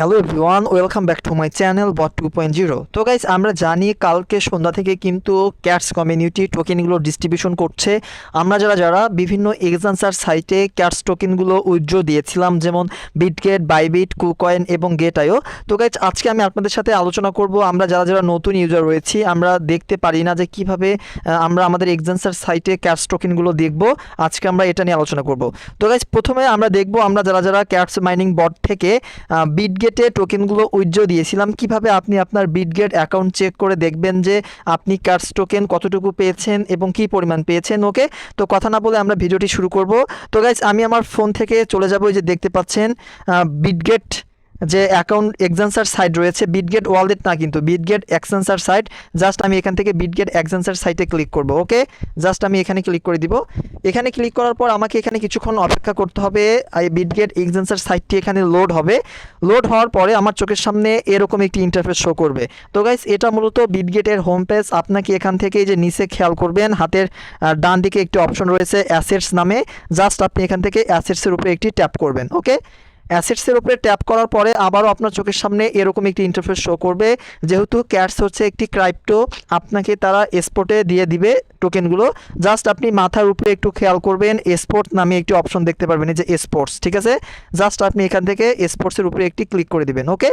Hello everyone welcome back to my channel bot two point zero তো guys আমরা জানি কালকে সন্ধ্যা থেকে কিন্তু ক্যাটস কমিউনিটি টোকেনগুলো ডিস্ট্রিবিউশন করছে। আমরা যারা যারা বিভিন্ন এক্সান্সার সাইটে ক্যাটস টোকেনগুলো উইথড্র দিয়েছিলাম, যেমন বিটগেট বাইবিট কুকয়েন এবং গেটাইও তো গাইজ আজকে আমি আপনাদের সাথে আলোচনা করব। আমরা যারা যারা নতুন ইউজার রয়েছি, আমরা দেখতে পারি না যে কীভাবে আমরা আমাদের এক্সান্সার সাইটে ক্যাটস টোকেনগুলো দেখব। আজকে আমরা এটা নিয়ে আলোচনা করব। তো গাইজ প্রথমে আমরা দেখব, আমরা যারা যারা ক্যাটস মাইনিং বট থেকে বিটগেটে টোকেনগুলো উইথড্র দিয়েছিলাম, কীভাবে আপনি আপনার বিটগেট অ্যাকাউন্ট চেক করে দেখবেন যে আপনি কার্স টোকেন কতটুকু পেয়েছেন এবং কি পরিমাণ পেয়েছেন ওকে তো কথা না বলে আমরা ভিডিওটি শুরু করব। তো গাইজ আমি আমার ফোন থেকে চলে যাব যে দেখতে পাচ্ছেন বিটগেট যে অ্যাকাউন্ট এক্সান্সার সাইট রয়েছে বিটগেট ওয়ালেট না কিন্তু বিটগেট এক্সেন্সার সাইট জাস্ট আমি এখান থেকে বিটগেট এক্সেন্সার সাইটে ক্লিক করব ওকে জাস্ট আমি এখানে ক্লিক করে দিব। এখানে ক্লিক করার পর আমাকে এখানে কিছুক্ষণ অপেক্ষা করতে হবে, এই বিটগেট এক্সেন্সার সাইটটি এখানে লোড হবে। লোড হওয়ার পরে আমার চোখের সামনে এরকম একটি ইন্টারফেস শো করবে। তো গাইস এটা মূলত বিটগেটের হোম পেজ আপনাকে এখান থেকে যে নিচে খেয়াল করবেন, হাতের ডান দিকে একটি অপশন রয়েছে অ্যাসেটস নামে। জাস্ট আপনি এখান থেকে অ্যাসেটসের উপরে একটি ট্যাপ করবেন ওকে অ্যাসেটসের উপরে ট্যাপ করার পরে আবারও আপনার চোখের সামনে এরকম একটি ইন্টারফেস শো করবে। যেহেতু ক্যাটস হচ্ছে একটি ক্রাইপ্টো আপনাকে তারা এক্সপোর্টে দিয়ে দিবে টোকেনগুলো জাস্ট আপনি মাথার উপরে একটু খেয়াল করবেন এক্সপোর্ট নামে একটি অপশন দেখতে পারবেন যে স্পোর্টস ঠিক আছে? জাস্ট আপনি এখান থেকে স্পোর্টসের উপরে একটি ক্লিক করে দিবেন ওকে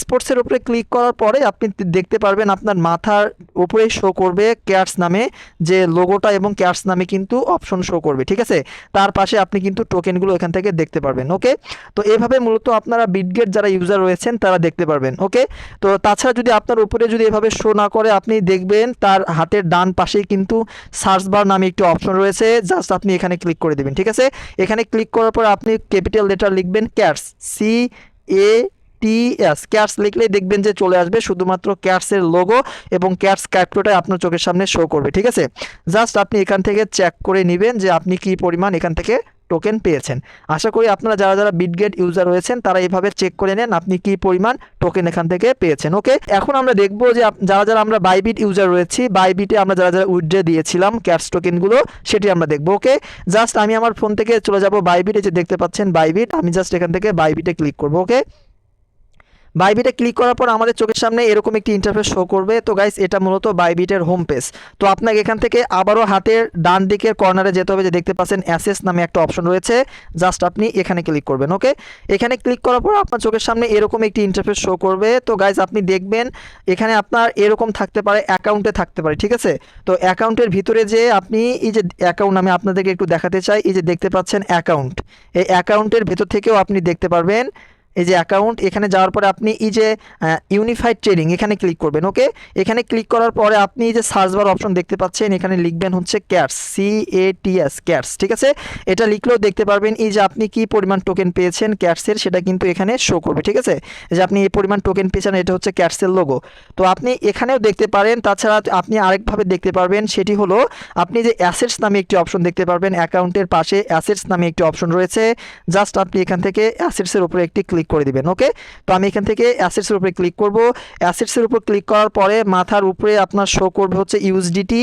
স্পোর্টসের উপরে ক্লিক করার পরে আপনি দেখতে পারবেন আপনার মাথার উপরে শো করবে ক্যাটস নামে, যে লোগোটা এবং ক্যাটস নামে কিন্তু অপশন শো করবে, ঠিক আছে? তার পাশে আপনি কিন্তু টোকেনগুলো এখান থেকে দেখতে পারবেন ওকে তো এভাবে মূলত আপনারা বিটগেট যারা ইউজার রয়েছেন, তারা দেখতে পারবেন ওকে তো তাছাড়া যদি আপনার উপরে যদি এভাবে শো না করে, আপনি দেখবেন তার হাতের ডান পাশেই কিন্তু সার্চ বার নামে একটি অপশন রয়েছে। জাস্ট আপনি এখানে ক্লিক করে দেবেন, ঠিক আছে? এখানে ক্লিক করার পর আপনি ক্যাপিটাল লেটার লিখবেন cats C A TS cats লিখলেই দেখবেন যে চলে আসবে, শুধুমাত্র ক্যাটসের লোগো এবং ক্যাটস ক্যাপটোটাই আপনার চোখের সামনে শো করবে, ঠিক আছে? জাস্ট আপনি এখান থেকে চেক করে নেবেন যে আপনি কি পরিমাণ এখান থেকে টোকেন পেয়েছেন। আশা করি আপনারা যারা যারা বিটগেট ইউজার রয়েছেন, তারা এভাবে চেক করে নেন আপনি কি পরিমাণ টোকেন এখান থেকে পেয়েছেন ওকে এখন আমরা দেখব যে যারা যারা আমরা বাইবিট ইউজার রয়েছি বাইবিটে আমরা যারা যারা উইড্রে দিয়েছিলাম ক্যাশ টোকেনগুলো সেটি আমরা দেখব ওকে জাস্ট আমি আমার ফোন থেকে চলে যাব বাইবিটে যে দেখতে পাচ্ছেন বাইবিট আমি জাস্ট এখান থেকে বাইবিটে ক্লিক করব ওকে বাইবিটে ক্লিক করার পর আমাদের চোখের সামনে এরকম একটি ইন্টারফেস শো করবে। তো গাইস এটা মূলত বাইবিটের হোম পেজ তো আপনাকে এখান থেকে আবারও হাতের ডান দিকের কর্নারে যেতে হবে যে দেখতে পাচ্ছেন অ্যাসেস নামে একটা অপশন রয়েছে। জাস্ট আপনি এখানে ক্লিক করবেন ওকে এখানে ক্লিক করার পর আপনার চোখের সামনে এরকম একটি ইন্টারফেস শো করবে। তো গাইস আপনি দেখবেন এখানে আপনার এরকম থাকতে পারে অ্যাকাউন্টে থাকতে পারে, ঠিক আছে? তো অ্যাকাউন্টের ভিতরে যে আপনি এই যে অ্যাকাউন্ট আমি আপনাদেরকে একটু দেখাতে চাই, এই যে দেখতে পাচ্ছেন অ্যাকাউন্ট এই অ্যাকাউন্টের ভেতর থেকেও আপনি দেখতে পারবেন এই যে অ্যাকাউন্ট এখানে যাওয়ার পরে আপনি এই যে ইউনিফাইড ট্রেডিং এখানে ক্লিক করবেন ওকে এখানে ক্লিক করার পরে আপনি এই যে সার্চ বার অপশন দেখতে পাচ্ছেন, এখানে লিখবেন হচ্ছে cats C A T S cats ঠিক আছে? এটা লিখলেও দেখতে পারবেন, এই যে আপনি কি পরিমাণ টোকেন পেয়েছেন ক্যাটসের সেটা কিন্তু এখানে শো করবে, ঠিক আছে? যে আপনি এই পরিমাণ টোকেন পেয়েছেন, এটা হচ্ছে ক্যাটসের লোগো তো আপনি এখানেও দেখতে পারেন, তাছাড়া আপনি আরেকভাবে দেখতে পারবেন, সেটি হলো আপনি যে অ্যাসেটস নামে একটি অপশন দেখতে পারবেন অ্যাকাউন্টের পাশে অ্যাসেটস নামে একটি অপশন রয়েছে। জাস্ট আপনি এখান থেকে অ্যাসেটসের উপরে একটি ক্লিক করে দিবেন ওকে তো আমি এখান থেকে অ্যাসেটসের উপরে ক্লিক করব। অ্যাসেটসের উপর ক্লিক করার পরে মাথার উপরে আপনার শো করবে হচ্ছে ইউএসডিটি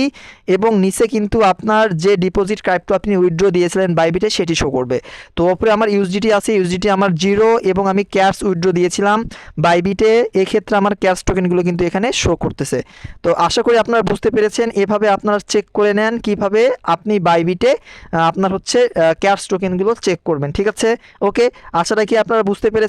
এবং নিচে কিন্তু আপনার যে ডিপোজিট ক্রাইপ্টো আপনি উইথড্র দিয়েছিলেন বাইবিটে সেটি শো করবে। তো ওপরে আমার ইউএসডিটি আছে ইউএসডিটি আমার জিরো এবং আমি ক্যাশ উইথড্র দিয়েছিলাম বাইবিটে এক্ষেত্রে আমার ক্যাশ টোকেনগুলো কিন্তু এখানে শো করতেছে। তো আশা করি আপনারা বুঝতে পেরেছেন, এভাবে আপনারা চেক করে নেন কীভাবে আপনি বাইবিটে আপনার হচ্ছে ক্যাশ টোকেনগুলো চেক করবেন, ঠিক আছে? ওকে আশা রাখি আপনারা বুঝতে পেরেছেন।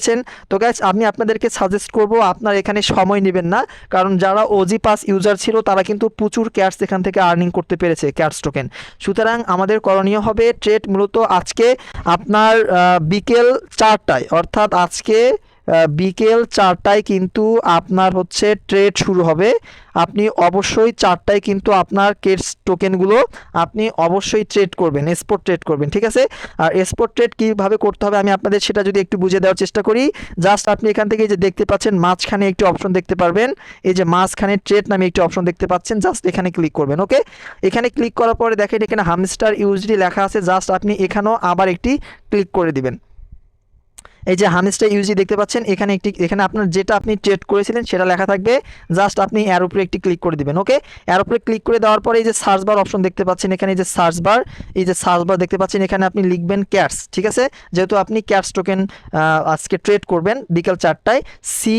তো গ্যাস আমি আপনাদেরকে সাজেস্ট করব, আপনার এখানে সময় নেবেন না। কারণ যারা ওজি পাস ইউজার ছিল, তারা কিন্তু প্রচুর ক্যাশ এখান থেকে আর্নিং করতে পেরেছে ক্যাশ টোকেন সুতরাং আমাদের করণীয় হবে ট্রেড মূলত আজকে আপনার বিকেল চারটায়। অর্থাৎ আজকে বিকেল চারটায় কিন্তু আপনার হচ্ছে ট্রেড শুরু হবে। আপনি অবশ্যই চারটায় কিন্তু আপনার কেটস টোকেনগুলো আপনি অবশ্যই ট্রেড করবেন স্পোর্ট ট্রেড করবেন, ঠিক আছে? আর স্পোর্ট ট্রেড কীভাবে করতে হবে আমি আপনাদের সেটা যদি একটু বুঝে দেওয়ার চেষ্টা করি। জাস্ট আপনি এখান থেকে যে দেখতে পাচ্ছেন, মাঝখানে একটি অপশন দেখতে পারবেন। এই যে মাঝখানে ট্রেড নামে একটি অপশন দেখতে পাচ্ছেন জাস্ট এখানে ক্লিক করবেন ওকে এখানে ক্লিক করার পরে দেখেন এখানে হামস্টার ইউজডি লেখা আছে জাস্ট আপনি এখানেও আবার একটি ক্লিক করে দিবেন। এই যে হামেস্টা ইউজি দেখতে পাচ্ছেন, এখানে একটি, এখানে আপনার যেটা আপনি ট্রেড করেছিলেন সেটা লেখা থাকবে জাস্ট আপনি এর উপরে একটি ক্লিক করে দিবেন ওকে এর উপরে ক্লিক করে দেওয়ার পরে এই যে সার্চ বার অপশন দেখতে পাচ্ছেন, এখানে এই যে সার্চ বার এই যে সার্চ বার দেখতে পাচ্ছেন, এখানে আপনি লিখবেন ক্যাটস ঠিক আছে? যেহেতু আপনি ক্যাটস টোকেন আজকে ট্রেড করবেন বিকাল চারটায় C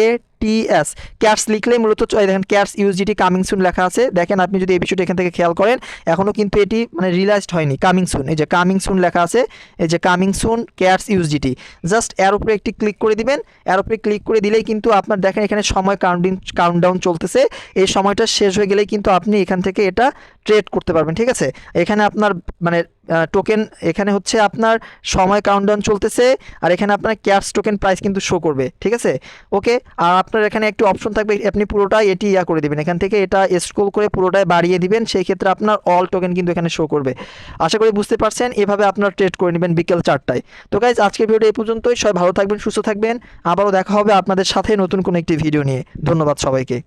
A T S cats লিখলেই মূলত দেখেন ক্যাটস ইউজিটি কামিং সুন লেখা আছে। দেখেন আপনি যদি এই বিষয়টা এখান থেকে খেয়াল করেন এখনও কিন্তু এটি মানে রিলাইজড হয়নি কামিং সুন এই যে কামিং সুন লেখা আছে, এই যে coming soon cats UGT just এর উপরে একটি ক্লিক করে দিবেন, এর উপরে ক্লিক করে দিলেই কিন্তু আপনার দেখেন এখানে সময় কাউন্টিং কাউন্টডাউন চলতেছে। এই সময়টা শেষ হয়ে গেলেই কিন্তু আপনি এখান থেকে এটা ট্রেড করতে পারবেন, ঠিক আছে? এখানে আপনার মানে টোকেন এখানে হচ্ছে আপনার সময় কাউন্টডাউন চলতেছে আর এখানে আপনার ক্যাশ টোকেন প্রাইস কিন্তু শো করবে, ঠিক আছে? ওকে আর আপনার এখানে একটি অপশন থাকবে, আপনি পুরোটাই এটি ইয়া করে দিবেন। এখান থেকে এটা স্ক্রোল করে পুরোটাই বাড়িয়ে দিবেন, সেই ক্ষেত্রে আপনার অল টোকেন কিন্তু এখানে শো করবে। আশা করি বুঝতে পারছেন, এভাবে আপনার ট্রেড করে নেবেন বিকেল চারটায়। তো গাইজ আজকের ভিডিও এই পর্যন্তই। সবাই ভালো থাকবেন, সুস্থ থাকবেন। আবারও দেখা হবে আপনাদের সাথে নতুন কোনো একটি ভিডিও নিয়ে। ধন্যবাদ সবাইকে।